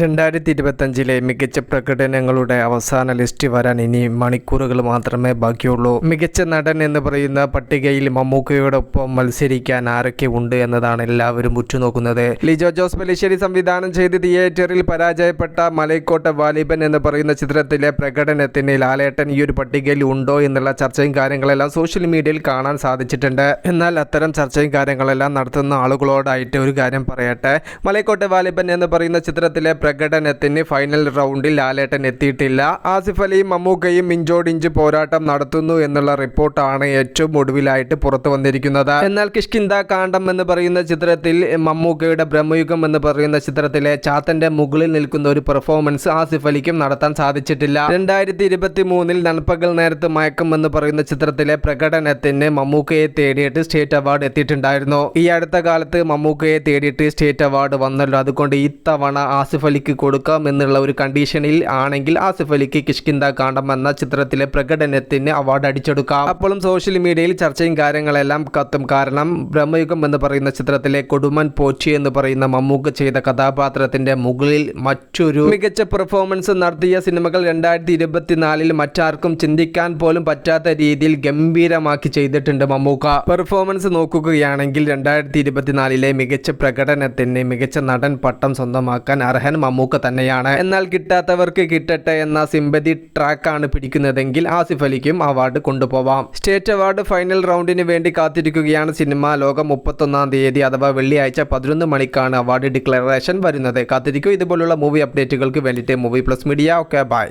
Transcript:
രണ്ടായിരത്തി ഇരുപത്തഞ്ചിലെ മികച്ച പ്രകടനങ്ങളുടെ അവസാന ലിസ്റ്റ് വരാൻ ഇനി മണിക്കൂറുകൾ മാത്രമേ ബാക്കിയുള്ളൂ. മികച്ച നടൻ എന്ന് പറയുന്ന പട്ടികയിൽ മമ്മൂക്കയോടൊപ്പം മത്സരിക്കാൻ ആരൊക്കെ ഉണ്ട് എന്നതാണ് എല്ലാവരും ഉറ്റുനോക്കുന്നത്. ലിജോ ജോസ് പലിശ്ശേരി സംവിധാനം ചെയ്ത് തിയേറ്ററിൽ പരാജയപ്പെട്ട മലൈക്കോട്ട വാലിബൻ എന്ന് പറയുന്ന ചിത്രത്തിലെ പ്രകടനത്തിന് ലാലേട്ടൻ ഈ ഒരു പട്ടികയിൽ ഉണ്ടോ എന്നുള്ള ചർച്ചയും കാര്യങ്ങളെല്ലാം സോഷ്യൽ മീഡിയയിൽ കാണാൻ സാധിച്ചിട്ടുണ്ട്. എന്നാൽ അത്തരം ചർച്ചയും കാര്യങ്ങളെല്ലാം നടത്തുന്ന ആളുകളോടായിട്ട് ഒരു കാര്യം പറയട്ടെ. മലൈക്കോട്ട വാലിബൻ എന്ന് പറയുന്ന ചിത്രത്തിലെ പ്രകടനത്തിന് ഫൈനൽ റൗണ്ടിൽ ലാലേട്ടൻ എത്തിയിട്ടില്ല. ആസിഫ് അലിയും മമ്മൂക്കയും ഇഞ്ചോടിഞ്ച് പോരാട്ടം നടത്തുന്നു എന്നുള്ള റിപ്പോർട്ടാണ് ഏറ്റവും ഒടുവിലായിട്ട് പുറത്തു വന്നിരിക്കുന്നത്. എന്നാൽ കിഷ്കിന്ദ കാണ്ഡം എന്ന് പറയുന്ന ചിത്രത്തിൽ മമ്മൂക്കയുടെ ബ്രഹ്മയുഗം എന്ന് പറയുന്ന ചിത്രത്തിലെ ചാത്തന്റെ മുകളിൽ നിൽക്കുന്ന ഒരു പെർഫോമൻസ് ആസിഫ് അലിക്കും നടത്താൻ സാധിച്ചിട്ടില്ല. രണ്ടായിരത്തി ഇരുപത്തി മൂന്നിൽ നൻപകൽ നേരത്ത് മയക്കം എന്ന് പറയുന്ന ചിത്രത്തിലെ പ്രകടനത്തിന് മമ്മൂക്കയെ തേടിയിട്ട് സ്റ്റേറ്റ് അവാർഡ് എത്തിയിട്ടുണ്ടായിരുന്നു. ഈ അടുത്ത കാലത്ത് മമ്മൂക്കയെ തേടിയിട്ട് സ്റ്റേറ്റ് അവാർഡ് വന്നല്ലോ. അതുകൊണ്ട് ഇത്തവണ ആസിഫ് അലിക്ക് കൊടുക്കാം എന്നുള്ള ഒരു കണ്ടീഷനിൽ ആണെങ്കിൽ ആസിഫ് അലിക്ക് കിഷ്കിന്ദ കാണ്ടം എന്ന ചിത്രത്തിലെ പ്രകടനത്തിന് അവാർഡ് അടിച്ചെടുക്കാം. അപ്പോഴും സോഷ്യൽ മീഡിയയിൽ ചർച്ചയും കാര്യങ്ങളെല്ലാം കത്തും. കാരണം ബ്രഹ്മയുഗം എന്ന് പറയുന്ന ചിത്രത്തിലെ കൊടുമൻ പോച്ചി എന്ന് പറയുന്ന മമ്മൂക്ക് ചെയ്ത കഥാപാത്രത്തിന്റെ മുകളിൽ മറ്റൊരു മികച്ച പെർഫോമൻസ് നടത്തിയ സിനിമകൾ രണ്ടായിരത്തി ഇരുപത്തിനാലിൽ മറ്റാർക്കും ചിന്തിക്കാൻ പോലും പറ്റാത്ത രീതിയിൽ ഗംഭീരമാക്കി ചെയ്തിട്ടുണ്ട് മമ്മൂക്ക. പെർഫോമൻസ് നോക്കുകയാണെങ്കിൽ രണ്ടായിരത്തി ഇരുപത്തിനാലിലെ മികച്ച പ്രകടനത്തിന് മികച്ച നടൻ പട്ടം സ്വന്തമാക്കാൻ അർഹൻ മമ്മൂക്ക തന്നെയാണ്. എന്നാൽ കിട്ടാത്തവർക്ക് കിട്ടട്ടെ എന്ന സിമ്പതി ട്രാക്കാണ് പിടിക്കുന്നതെങ്കിൽ ആസിഫ് അലിക്കും അവാർഡ് കൊണ്ടുപോവാം. സ്റ്റേറ്റ് അവാർഡ് ഫൈനൽ റൗണ്ടിന് വേണ്ടി കാത്തിരിക്കുകയാണ് സിനിമ. ലോകം മുപ്പത്തൊന്നാം തീയതി അഥവാ വെള്ളിയാഴ്ച പതിനൊന്ന് മണിക്കാണ് അവാർഡ് ഡിക്ലറേഷൻ വരുന്നത്. കാത്തിരിക്കും ഇതുപോലുള്ള മൂവി അപ്ഡേറ്റുകൾക്ക് വേണ്ടിയിട്ട് movie plus media okay bye